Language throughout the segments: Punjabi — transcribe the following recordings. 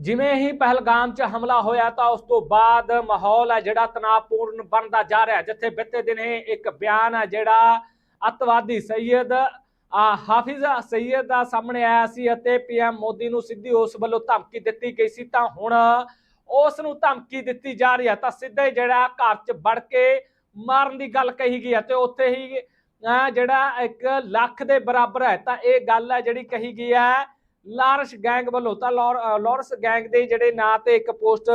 ਜਿਵੇਂ ਹੀ ਪਹਿਲਗਾਮ 'ਚ ਹਮਲਾ ਹੋਇਆ ਤਾਂ ਉਸ ਤੋਂ ਬਾਅਦ ਮਾਹੌਲ ਹੈ ਜਿਹੜਾ ਤਣਾਅਪੂਰਨ ਬਣਦਾ ਜਾ ਰਿਹਾ ਜਿੱਥੇ ਬਿੱਤੇ ਦਿਨੇ ਇੱਕ ਬਿਆਨ ਹੈ ਜਿਹੜਾ ਅੱਤਵਾਦੀ ਸੈਯਦ ਆ ਹਾਫਿਜ਼ ਸੈਯਦ ਦਾ ਸਾਹਮਣੇ ਆਇਆ ਸੀ ਅਤੇ ਪੀਐਮ ਮੋਦੀ ਨੂੰ ਸਿੱਧੀ ਉਸ ਵੱਲੋਂ ਧਮਕੀ ਦਿੱਤੀ ਗਈ ਸੀ। ਤਾਂ ਹੁਣ ਉਸ ਨੂੰ ਧਮਕੀ ਦਿੱਤੀ ਜਾ ਰਹੀ ਹੈ ਤਾਂ ਸਿੱਧਾ ਹੀ ਜਿਹੜਾ ਘਰ 'ਚ ਵੜ ਕੇ ਮਾਰਨ ਦੀ ਗੱਲ ਕਹੀ ਗਈ ਹੈ ਤੇ ਉੱਥੇ ਹੀ ਜਿਹੜਾ ਇੱਕ ਲੱਖ ਦੇ ਬਰਾਬਰ ਹੈ ਤਾਂ ਇਹ ਗੱਲ ਹੈ ਜਿਹੜੀ ਕਹੀ ਗਈ ਹੈ ਲਾਰਸ ਗੈਂਗ ਵੱਲੋਂ ਤਾਂ ਲਾਰਸ ਗੈਂਗ ਦੇ ਜਿਹੜੇ ਨਾਂ ਤੇ ਇੱਕ ਪੋਸਟ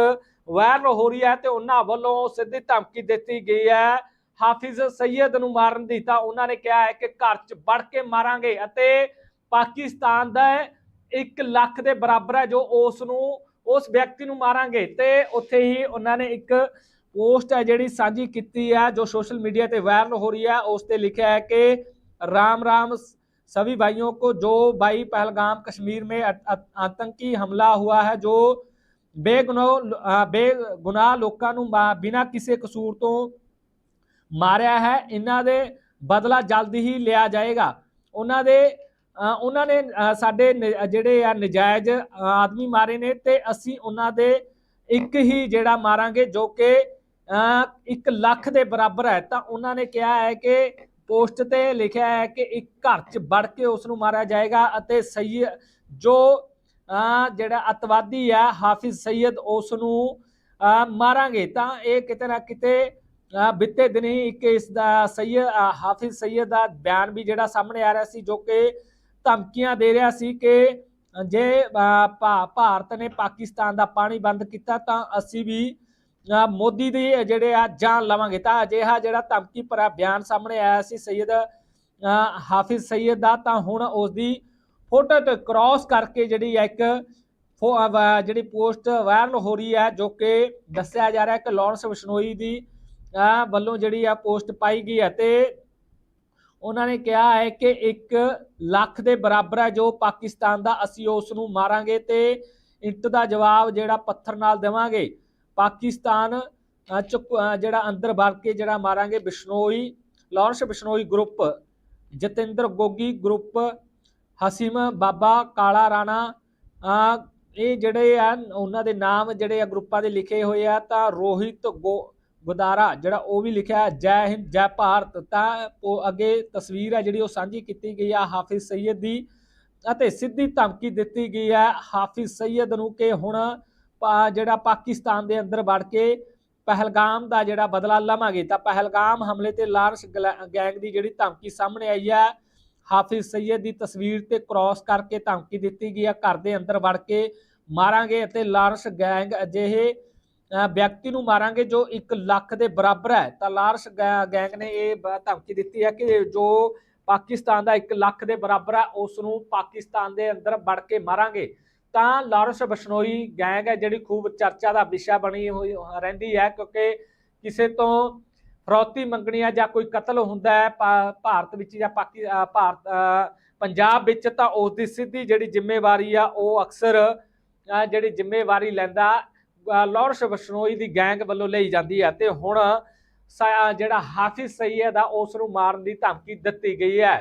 ਵਾਇਰਲ ਹੋ ਰਹੀ ਹੈ ਤੇ ਉਹਨਾਂ ਵੱਲੋਂ ਸਿੱਧੀ ਧਮਕੀ ਦਿੱਤੀ ਗਈ ਹੈ। ਹਾਫਿਜ਼ ਸੈਦ ਨੂੰ ਮਾਰਨ ਦੀ ਤਾਂ ਉਹਨਾਂ ਨੇ ਕਿਹਾ ਹੈ ਕਿ ਘਰ 'ਚ ਵੜ ਕੇ ਮਾਰਾਂਗੇ ਅਤੇ ਪਾਕਿਸਤਾਨ ਦਾ 1 ਲੱਖ ਦੇ ਬਰਾਬਰ ਹੈ ਜੋ ਉਸ ਨੂੰ, ਉਸ ਵਿਅਕਤੀ ਨੂੰ ਮਾਰਾਂਗੇ। ਤੇ ਉੱਥੇ ਹੀ ਉਹਨਾਂ ਨੇ ਇੱਕ ਪੋਸਟ ਹੈ ਜਿਹੜੀ ਸਾਂਝੀ ਕੀਤੀ ਹੈ ਜੋ ਸੋਸ਼ਲ ਮੀਡੀਆ ਤੇ ਵਾਇਰਲ ਹੋ ਰਹੀ ਹੈ। ਉਸ ਤੇ ਲਿਖਿਆ ਹੈ ਕਿ ਰਾਮ ਰਾਮ सभी भाइयों को जो भाई पहलगाम कश्मीर में अ- अ- आतंकी हमला हुआ है जो ਬੇਗੁਨਾਹ ਬੇਗੁਨਾਹ ਲੋਕਾਂ ਨੂੰ ਮਾ- ਬਿਨਾਂ ਕਿਸੇ ਕਸੂਰ ਤੋਂ ਮਾਰਿਆ ਹੈ ਇਹਨਾਂ ਦੇ ਬਦਲਾ ਜਲਦੀ ਹੀ ਲਿਆ ਜਾਏਗਾ ਉਹਨਾਂ ਦੇ ਅ, ਉਹਨਾਂ ਨੇ ਅ, ਸਾਡੇ ਨ- ਜਿਹੜੇ ਆ ਨਜਾਇਜ਼ ਅ, ਆਦਮੀ ਮਾਰੇ ਨੇ ਤੇ ਅਸੀਂ ਉਹਨਾਂ ਦੇ ਇੱਕ ਹੀ ਜਿਹੜਾ ਮਾਰਾਂਗੇ ਜੋ ਕਿ 1 ਲੱਖ ਦੇ ਬਰਾਬਰ ਹੈ ਤਾਂ ਉਹਨਾਂ ਨੇ ਕਿਹਾ ਹੈ ਕਿ ਪੋਸਟ ਤੇ ਲਿਖਿਆ ਹੈ ਕਿ ਇੱਕ ਘਰ 'ਚ ਵੜ ਕੇ ਉਸ ਨੂੰ ਮਾਰਿਆ ਜਾਏਗਾ ਅਤੇ ਸਹੀ ਜੋ ਜਿਹੜਾ ਅਤਵਾਦੀ ਹੈ ਹਾਫਿਜ਼ ਸੈਯਦ ਉਸ ਨੂੰ ਮਾਰਾਂਗੇ। ਤਾਂ ਇਹ ਕਿਤੇ ਨਾ ਕਿਤੇ, ਅਹ ਦਿਨ ਹੀ ਇੱਕ ਇਸ ਦਾ ਸੈਯਦ ਹਾਫਿਜ਼ ਸੈਯਦ ਦਾ ਬਿਆਨ ਵੀ ਜਿਹੜਾ ਸਾਹਮਣੇ ਆ ਰਿਹਾ ਸੀ, ਜੋ ਕਿ ਧਮਕੀਆਂ ਦੇ ਰਿਹਾ ਸੀ ਕਿ ਜੇ ਭਾ- ਭਾਰਤ ਨੇ ਪਾਕਿਸਤਾਨ ਦਾ ਪਾਣੀ ਬੰਦ ਕੀਤਾ ਤਾਂ ਅਸੀਂ ਵੀ ਮੋਦੀ ਦੇ ਜਿਹੜੇ ਆ ਜਾਨ ਲਵਾਂਗੇ ਤਾਂ ਅਜਿਹਾ ਜਿਹੜਾ ਧਮਕੀ ਭਰਾ ਬਿਆਨ ਸਾਹਮਣੇ ਆਇਆ ਸੀ ਸੈਯਦ ਹਾਫਿਜ਼ ਸੈਯਦ ਦਾ, ਤਾਂ ਹੁਣ ਉਸ ਦੀ ਫੋਟੋ ਤੇ ਕ੍ਰਾਸ ਕਰਕੇ ਜਿਹੜੀ ਇੱਕ ਫੋ- ਜਿਹੜੀ ਪੋਸਟ ਵਾਇਰਲ ਹੋ ਰਹੀ ਹੈ, ਜੋ ਕਿ ਦੱਸਿਆ ਜਾ ਰਿਹਾ ਕਿ ਲਾਰੈਂਸ ਬਿਸ਼ਨੋਈ ਦੀ ਵੱਲੋਂ ਜਿਹੜੀ ਆ ਪੋਸਟ ਪਾਈ ਗਈ ਹੈ ਤੇ ਉਹਨਾਂ ਨੇ ਕਿਹਾ ਹੈ ਕਿ 1 ਲੱਖ ਦੇ ਬਰਾਬਰ ਹੈ ਜੋ ਪਾਕਿਸਤਾਨ ਦਾ, ਅਸੀਂ ਉਸ ਨੂੰ ਮਾਰਾਂਗੇ ਤੇ ਇੱਟ ਦਾ ਜਵਾਬ ਜਿਹੜਾ ਪੱਥਰ ਨਾਲ ਦੇਵਾਂਗੇ। ਪਾਕਿਸਤਾਨ ਚੁੱਕ- ਜਿਹੜਾ ਅੰਦਰ ਵੜ ਕੇ ਜਿਹੜਾ ਮਾਰਾਂਗੇ Bishnoi, Lawrence Bishnoi group, Jitender Gogi group, Hashim Baba, Kala Rana ਇਹ ਜਿਹੜੇ ਆ, ਉਹਨਾਂ ਦੇ ਨਾਮ ਜਿਹੜੇ ਆ ਗਰੁੱਪਾਂ ਦੇ ਲਿਖੇ ਹੋਏ ਆ, ਤਾਂ ਰੋਹਿਤ ਗੋ, ਗੁਦਾਰਾ, ਜਿਹੜਾ ਉਹ ਵੀ ਲਿਖਿਆ, ਜੈ ਹਿੰਦ, ਜੈ ਭਾਰਤ, ਤਾਂ ਉਹ ਅੱਗੇ ਤਸਵੀਰ ਹੈ ਜਿਹੜੀ ਉਹ ਸਾਂਝੀ ਕੀਤੀ ਗਈ ਆ ਹਾਫਿਜ਼ ਸੈਯਦ ਦੀ, ਅਤੇ ਸਿੱਧੀ ਧਮਕੀ ਦਿੱਤੀ ਗਈ ਹੈ ਹਾਫਿਜ਼ ਸੈਯਦ ਨੂੰ ਕਿ ਹੁਣ ਜਿਹੜਾ ਪਾਕਿਸਤਾਨ ਦੇ ਅੰਦਰ ਵੜ ਕੇ ਪਹਿਲਗਾਮ ਦਾ ਜਿਹੜਾ ਬਦਲਾ ਲਵਾਂਗੇ ਤਾਂ ਪਹਿਲਗਾਮ ਹਮਲੇ ਤੇ ਲਾਰਸ ਗੈਂਗ ਦੀ ਜਿਹੜੀ ਧਮਕੀ ਸਾਹਮਣੇ ਆਈ ਹੈ ਹਾਫਿਜ਼ ਸੈਯਦ ਦੀ ਤਸਵੀਰ ਤੇ ਕ੍ਰਾਸ ਕਰਕੇ ਧਮਕੀ ਦਿੱਤੀ ਗਈ ਹੈ ਘਰ ਦੇ ਅੰਦਰ ਵੜ ਕੇ ਮਾਰਾਂਗੇ ਅਤੇ ਲਾਰਸ ਗੈਂਗ ਅਜਿਹੇ ਅ, ਵਿਅਕਤੀ ਨੂੰ ਮਾਰਾਂਗੇ ਜੋ 1 ਲੱਖ ਦੇ ਬਰਾਬਰ ਹੈ। ਤਾਂ ਲਾਰਸ ਗੈਂਗ ਨੇ ਇਹ ਧਮਕੀ ਦਿੱਤੀ ਹੈ ਕਿ ਜੋ ਪਾਕਿਸਤਾਨ ਦਾ 1 ਲੱਖ ਦੇ ਬਰਾਬਰ ਹੈ ਉਸ ਨੂੰ ਪਾਕਿਸਤਾਨ ਦੇ ਅੰਦਰ ਵੜ ਕੇ ਮਾਰਾਂਗੇ। ਤਾਂ ਲਾਰੈਂਸ ਬਸ਼ਨੋਈ ਗੈਂਗ ਹੈ ਜਿਹੜੀ ਖੂਬ ਚਰਚਾ ਦਾ ਵਿਸ਼ਾ ਬਣੀ ਹੋਈ ਰਹਿੰਦੀ ਹੈ ਕਿਉਂਕਿ ਕਿਸੇ ਤੋਂ ਫਰੌਤੀ ਮੰਗਣੀ ਹੈ ਜਾਂ ਕੋਈ ਕਤਲ ਹੁੰਦਾ ਹੈ ਭਾ- ਭਾਰਤ ਵਿੱਚ ਜਾਂ ਪਾਕੀ ਭਾਰਤ ਪੰਜਾਬ ਵਿੱਚ ਤਾਂ ਉਸ ਦੀ ਸਿੱਧੀ ਜਿਹੜੀ ਜ਼ਿੰਮੇਵਾਰੀ ਆ ਉਹ ਅਕਸਰ ਜਿਹੜੀ ਜ਼ਿੰਮੇਵਾਰੀ ਲੈਂਦਾ ਅ, ਲਾਰੈਂਸ ਬਸ਼ਨੋਈ ਦੀ ਗੈਂਗ ਵੱਲੋਂ ਲਈ ਜਾਂਦੀ ਹੈ। ਤੇ ਹੁਣ ਸਾ- ਜਿਹੜਾ ਹਾਫਿਜ਼ ਸਈਦ ਆ ਉਸ ਨੂੰ ਮਾਰਨ ਦੀ ਧਮਕੀ ਦਿੱਤੀ ਗਈ ਹੈ।